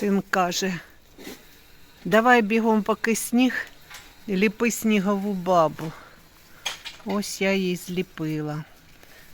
Син каже, давай бігом поки сніг, ліпи снігову бабу. Ось я її зліпила.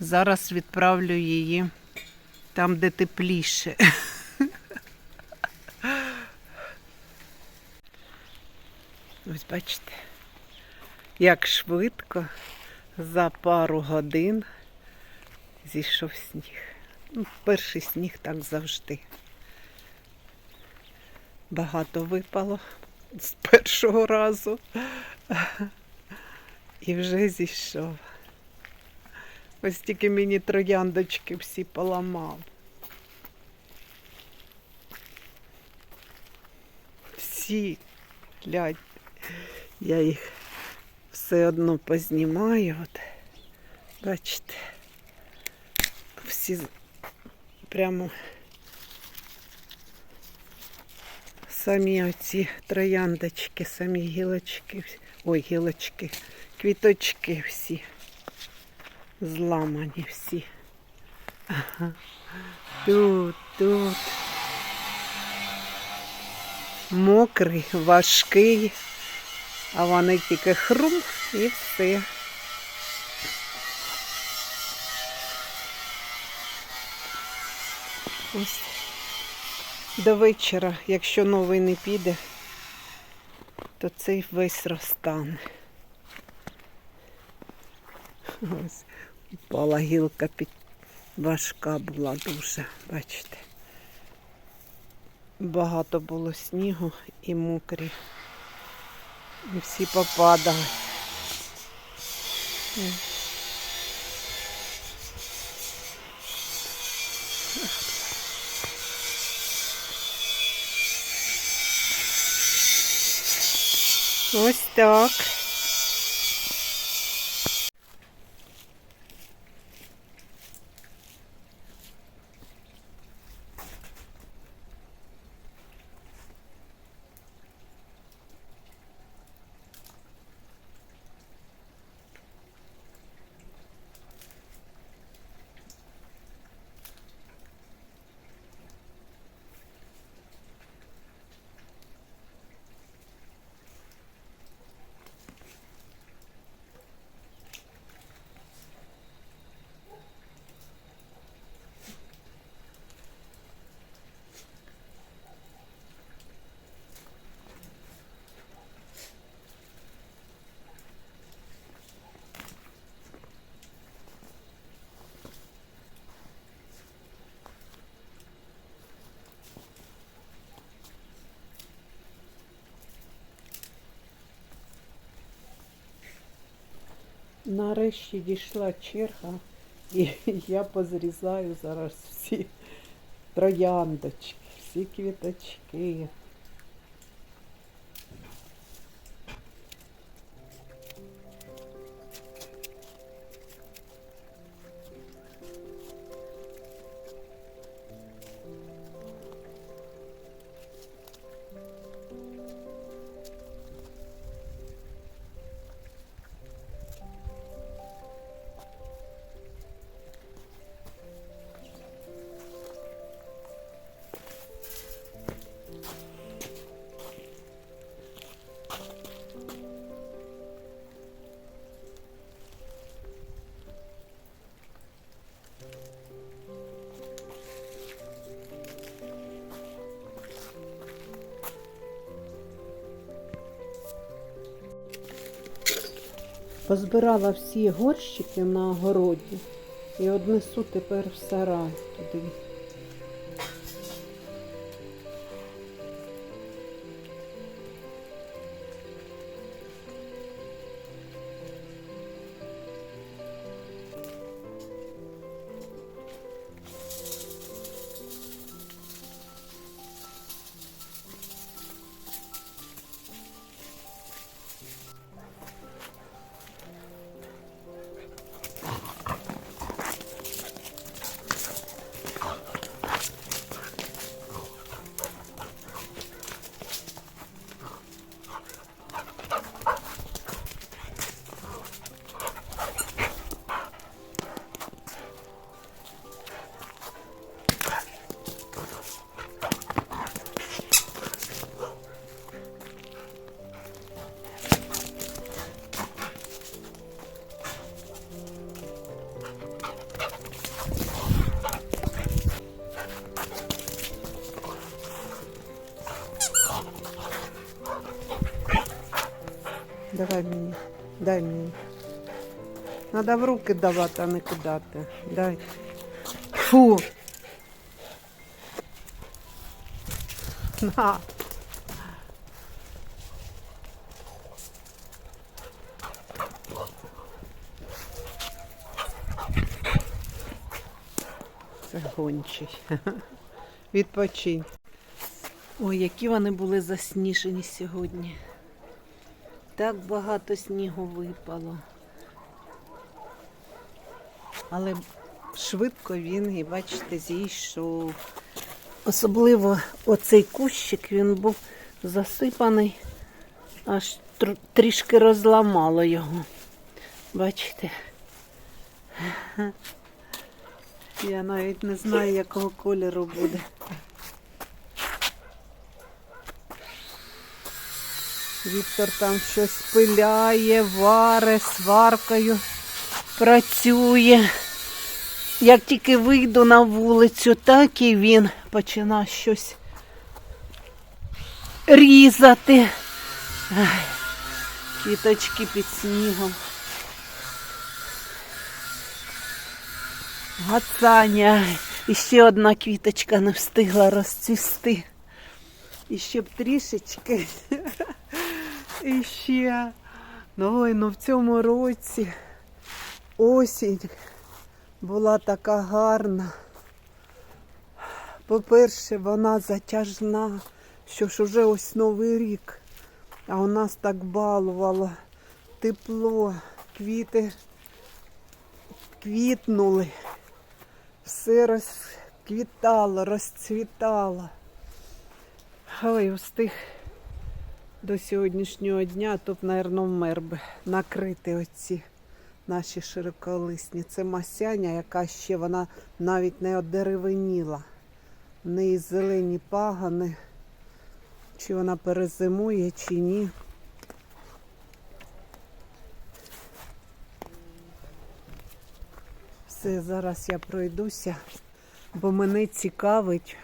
Зараз відправлю її там, де тепліше. Ось бачите, як швидко за пару годин зійшов сніг. Ну, перший сніг так завжди. Багато випало з першого разу. І вже зійшов. Ось тільки мені трояндочки всі поламав. Всі, глянь, я їх все одно познімаю. От. Бачите, всі прямо самі оці трояндочки, самі гілочки, ой, гілочки, квіточки всі зламані всі. Ага. Тут, тут. Мокрий, важкий, а вони тільки хрум і все. Ось до вечора, якщо новий не піде, то цей весь розтане. Ось упала гілка під важка була дуже, бачите. Багато було снігу і мокрі. І всі попадали. Ось так. Нарешті дійшла черга, і я позрізаю зараз всі трояндочки, всі квіточки. Позбирала всі горщики на огороді і однесу тепер в сарай туди. Надо в руки давати, а не кидати. Дай. Фу. На. Це гончий. Відпочинь. Ой, які вони були засніжені сьогодні. Так багато снігу випало. Але швидко він, і бачите, зійшов. Особливо оцей кущик він був засипаний, аж тр- трішки розламало його. Бачите? Я навіть не знаю, якого кольору буде. Віктор там щось пиляє, варе, сваркою працює. Як тільки вийду на вулицю, так і він починає щось різати. Ай, квіточки під снігом. Гацаня. І ще одна квіточка не встигла розцвісти. І ще б трішечки. І ще. Ну, ну в цьому році осінь була така гарна. По-перше, вона затяжна, що ж уже ось новий рік, а у нас так балувало тепло, квіти квітнули, все розквітало, розцвітало. Ой, встиг до сьогоднішнього дня, б, мабуть, вмер би накрити оці наші широколисні. Це масяня, яка ще вона навіть не одеревеніла. В неї зелені пагани. Чи вона перезимує, чи ні. Все, зараз я пройдуся, бо мене цікавить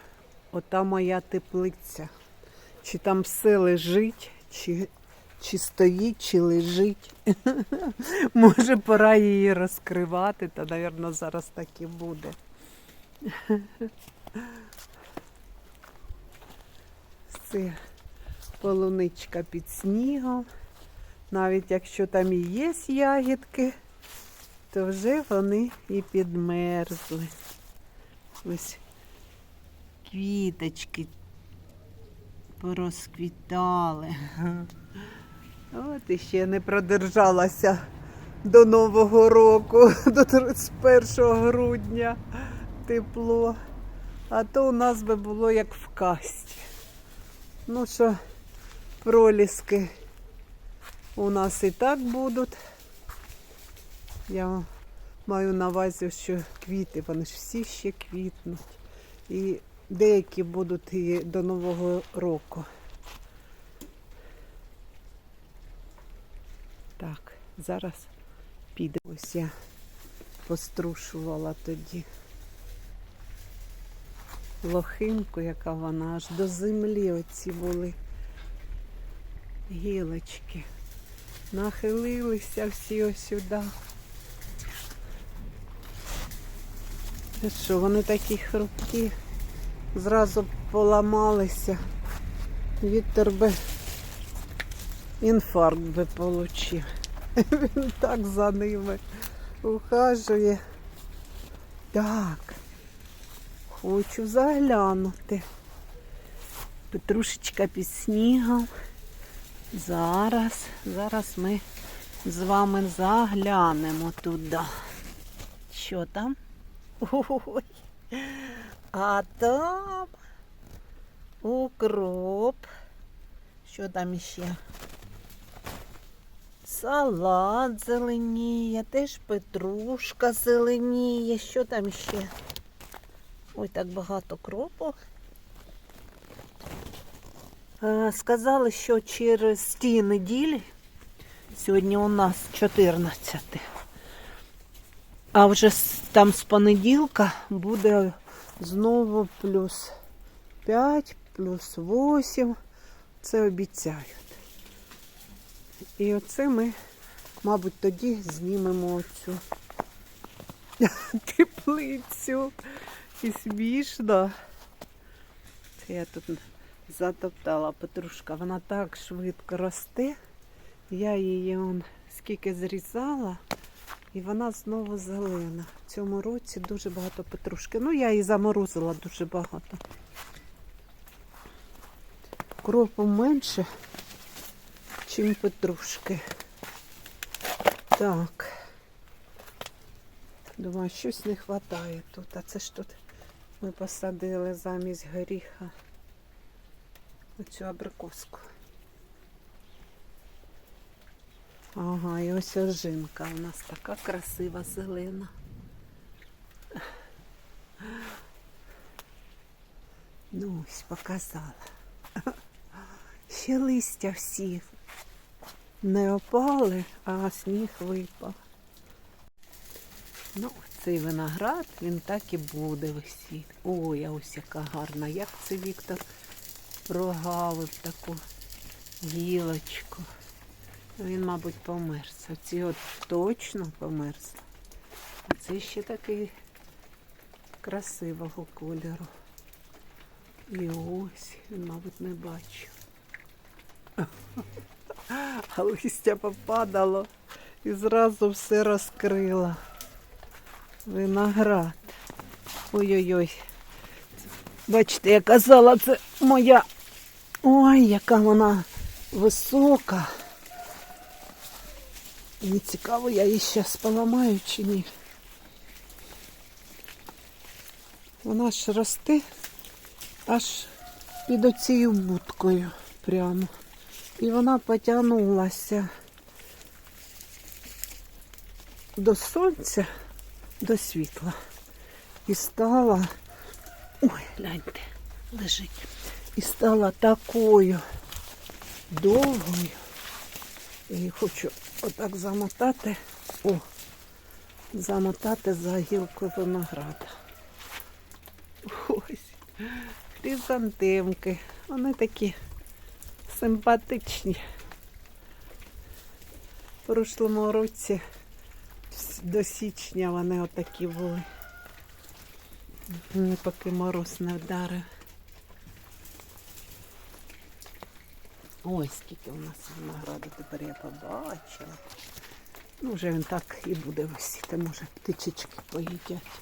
ота моя теплиця. Чи там все лежить, чи, чи стоїть, чи лежить. Може, пора її розкривати, та, мабуть, зараз так і буде. Все, полуничка під снігом. Навіть якщо там і є ягідки, то вже вони і підмерзли. Ось квіточки порозквітали. От іще не продержалася до Нового року, до 31 грудня тепло. А то у нас би було як в касті. Ну що, проліски у нас і так будуть. Я маю на увазі, що квіти, вони ж всі ще квітнуть. І деякі будуть і до Нового року. Так, зараз піде. Ось я пострушувала тоді лохинку, яка вона аж до землі оці були гілочки. Нахилилися всі ось. Що, вони такі хрупкі, зразу поламалися. Віктор би інфаркт би получив. Він так за ними ухажує. Так, хочу заглянути. Петрушечка під снігом. Зараз, зараз ми з вами заглянемо туди. Що там? Ой. А там укроп. Що там іще? Салат зеленіє, теж петрушка зеленіє. Що там ще? Ой, так багато кропу. Сказали, що через ті неділі, сьогодні у нас 14, а вже там з понеділка буде знову плюс 5, плюс 8. Це обіцяють. І оце ми, мабуть, тоді знімемо оцю теплицю. І смішно. Це я тут затоптала петрушка. Вона так швидко росте. Я її он скільки зрізала, і вона знову зелена. В цьому році дуже багато петрушки. Ну, я її заморозила дуже багато. Кропу менше, чим петрушки. Так. Думаю, щось не вистачає тут. А це ж тут ми посадили замість горіха оцю абрикоску. Ага, і ось ожинка у нас така красива зелена. Ну ось показала. Ще листя всі не опали, а сніг випав. Ну, цей виноград, він так і буде висіти. Ой, а ось яка гарна. Як це Віктор прогавив таку гілочку. Він, мабуть, померз. Оці от точно померз. А це ще такий красивого кольору. І ось, він, мабуть, не бачив. А листя попадало і зразу все розкрило. Виноград. Ой-ой-ой. Бачите, я казала, це моя. Ой, яка вона висока. Мені цікаво, я її зараз поламаю чи ні. Вона ж росте аж під оцією будкою прямо. І вона потягнулася до сонця, до світла. І стала, ой, гляньте, лежить. І стала такою довгою. І хочу отак замотати, о, замотати за гілкою винограда. Ось, хризантемки. Вони такі симпатичні. В прошлому році до січня вони отакі були. Мені поки мороз не вдарив. Ой, скільки у нас винограду тепер я побачила. Ну, вже він так і буде висіти, може птичечки поїдять.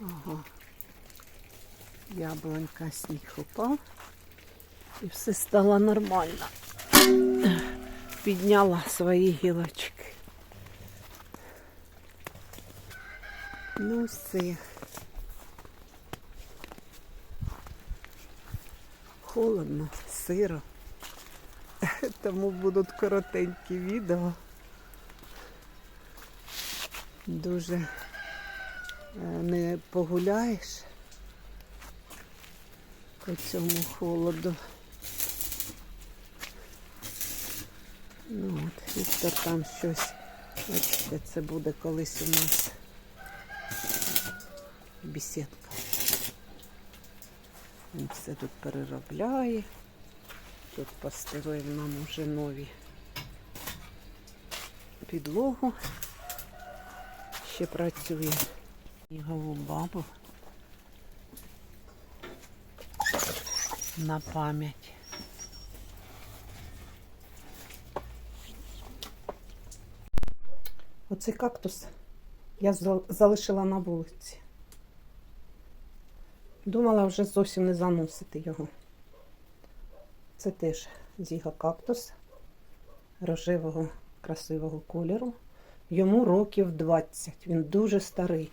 Ага. Яблонька сніг упав. І все стало нормально. Підняла свої гілочки. Ну все. Холодно, сиро. Тому будуть коротенькі відео. Дуже е, не погуляєш по цьому холоду. Ну от, Віктор там щось, бачите, це буде колись у нас бесідка. Він все тут переробляє. Тут постелив нам уже нові підлогу. Ще працює снігову бабу на пам'ять. Оцей кактус я залишила на вулиці. Думала вже зовсім не заносити його. Це теж зіга кактус рожевого красивого кольору. Йому років 20. Він дуже старий.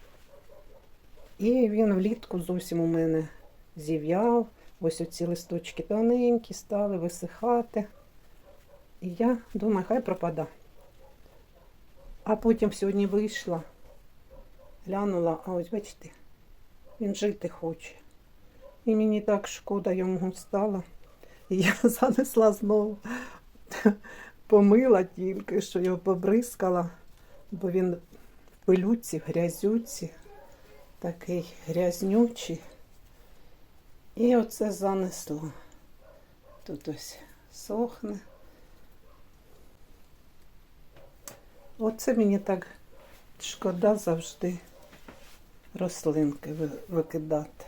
І він влітку зовсім у мене зів'яв. Ось оці листочки тоненькі стали висихати. І я думаю, хай пропада. А потім сьогодні вийшла, глянула, а ось бачите, він жити хоче. І мені так шкода йому стало. І я занесла знову, помила тільки, що його побризкала, бо він в пилюці, в грязюці, такий грязнючий. І оце занесло. Тут ось сохне. Оце мені так шкода завжди рослинки викидати.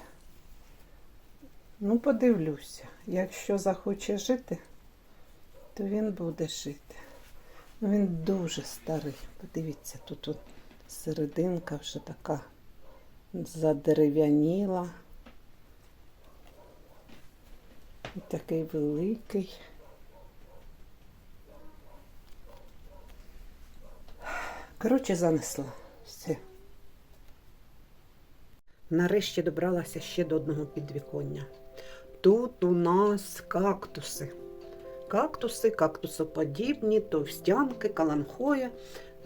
Ну, подивлюся. Якщо захоче жити, то він буде жити. Ну, він дуже старий. Подивіться, тут от серединка вже така задерев'яніла. І такий великий. Коротше, занесла все. Нарешті добралася ще до одного підвіконня. Тут у нас кактуси. Кактуси, кактусоподібні, товстянки, каланхоя.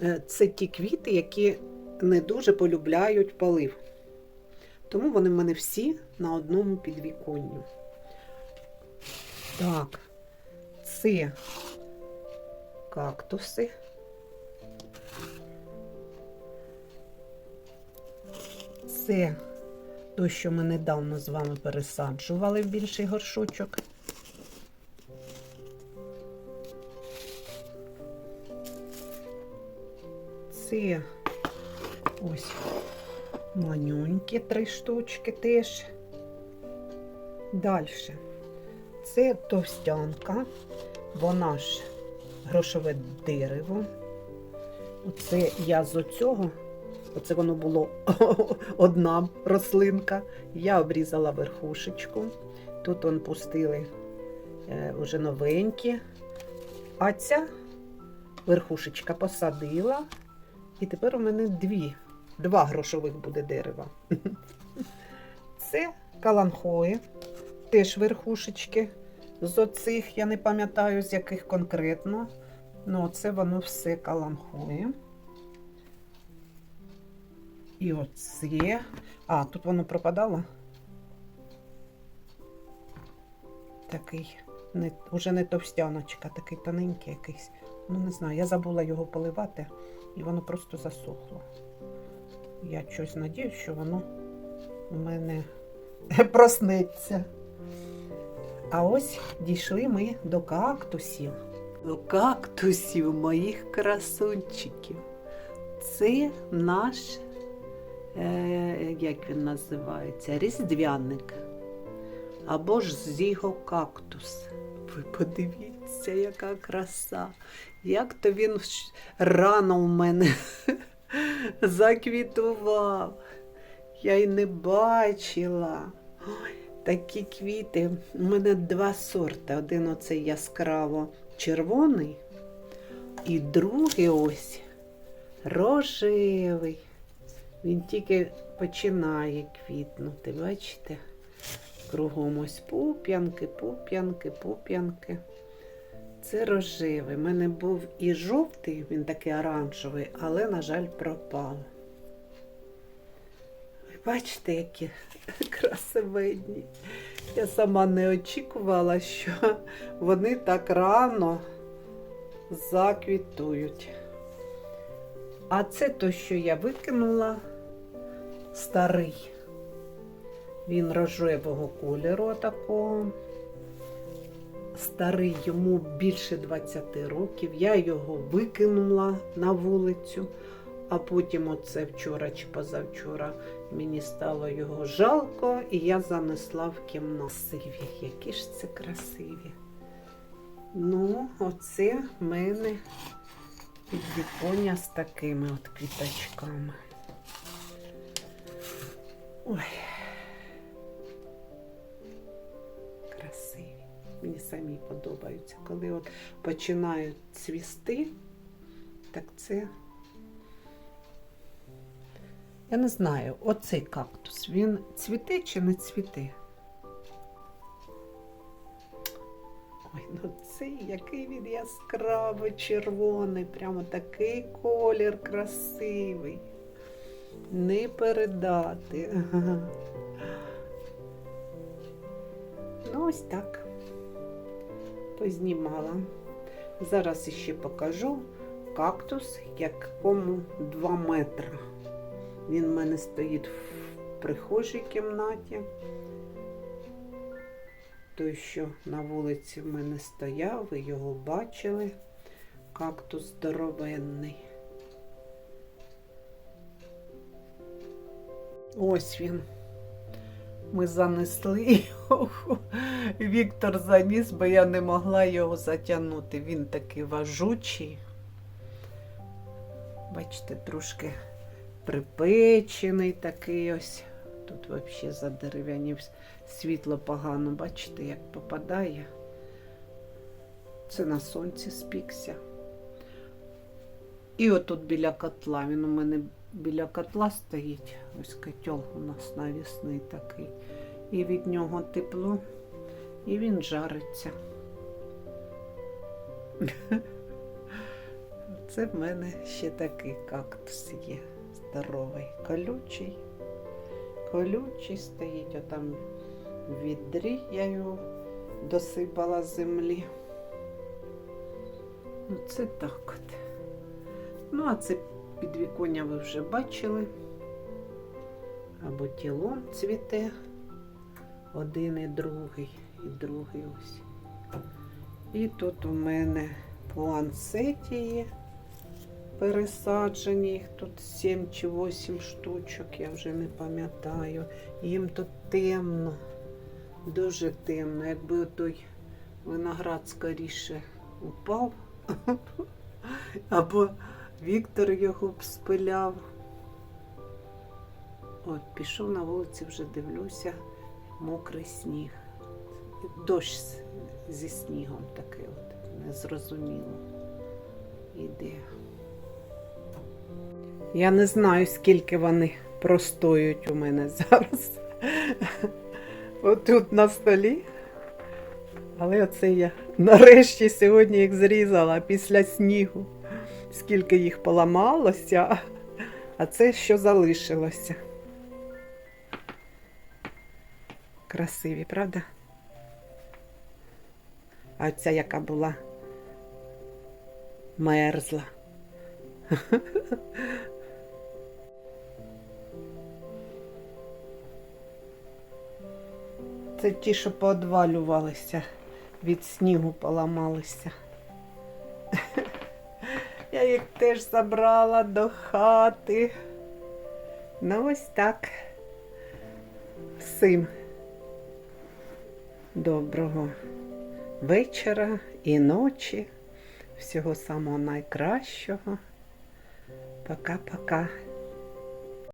Е, Це ті квіти, які не дуже полюбляють полив. Тому вони в мене всі на одному підвіконні. Так, це кактуси. Це то, що ми недавно з вами пересаджували в більший горшочок. Це ось манюнькі три штучки теж. Далі. Це товстянка, вона ж грошове дерево. Оце я з оцього, оце воно було одна рослинка. Я обрізала верхушечку. Тут он пустили е, вже новенькі. А ця верхушечка посадила. І тепер у мене дві, два грошових буде дерева. Це каланхої, теж верхушечки. З оцих я не пам'ятаю, з яких конкретно. Ну, це воно все каланхоє. І оце. А, тут воно пропадало. Такий, не, уже не товстяночка, такий тоненький якийсь. Ну, не знаю, я забула його поливати, і воно просто засохло. Я щось надіюсь, що воно у мене проснеться. А ось дійшли ми до кактусів. До кактусів моїх красунчиків. Це наш, як він називається, різдвяник. Або ж зігокактус. Ви подивіться, яка краса. Як то він рано в мене заквітував. Я й не бачила. Ой, такі квіти. У мене два сорти. Один оцей яскраво червоний, і другий ось рожевий. Він тільки починає квітнути. Бачите? Кругом ось пуп'янки, пуп'янки, пуп'янки. Це рожевий. У мене був і жовтий, він такий оранжевий, але, на жаль, пропав. Ви бачите, які красивенні. Я сама не очікувала, що вони так рано заквітують. А це то, що я викинула, старий. Він рожевого кольору такого. Старий йому більше 20 років. Я його викинула на вулицю, а потім оце вчора чи позавчора мені стало його жалко, і я занесла в кімнату. Красиві, які ж це красиві. Ну, оце в мене підвіконня з такими от квіточками. Ой. Красиві. Мені самі подобаються. Коли от починають цвісти, так це. Я не знаю, оцей кактус, він цвіте чи не цвіте? Ой, ну цей який він яскраво червоний, прямо такий колір красивий. Не передати. Ну, ось так. Познімала. Зараз іще покажу кактус, якому 2 метри. Він в мене стоїть в прихожій кімнаті. Той, що на вулиці в мене стояв, ви його бачили. Кактус здоровенний. Ось він. Ми занесли його. Віктор заніс, бо я не могла його затягнути. Він такий важучий. Бачите, трошки припечений такий ось. Тут взагалі задерев'янів світло погано, бачите, як попадає. Це на сонці спікся. І отут біля котла. Він у мене біля котла стоїть. Ось котел у нас навісний такий. І від нього тепло, і він жариться. Це в мене ще такий кактус є. Здоровий, колючий. Колючий стоїть, а там в відрі я його досипала землі. Ну, це так от. Ну, а це підвіконня ви вже бачили. Або тілом цвіте. Один і другий, і другий ось. І тут у мене пуансетії пересаджені. Їх тут 7 чи 8 штучок, я вже не пам'ятаю. Їм тут темно, дуже темно. Якби той виноград скоріше упав, або Віктор його б спиляв. От, пішов на вулиці, вже дивлюся, мокрий сніг. Дощ зі снігом такий от, незрозуміло. Іде. Я не знаю, скільки вони простоють у мене зараз. Отут на столі. Але оце я нарешті сьогодні їх зрізала після снігу. Скільки їх поламалося, а це що залишилося. Красиві, правда? А ця яка була мерзла. Це ті, що поодвалювалися, від снігу поламалися. Я їх теж забрала до хати. Ну, ось так. Всім доброго вечора і ночі. Всього самого найкращого. Пока-пока.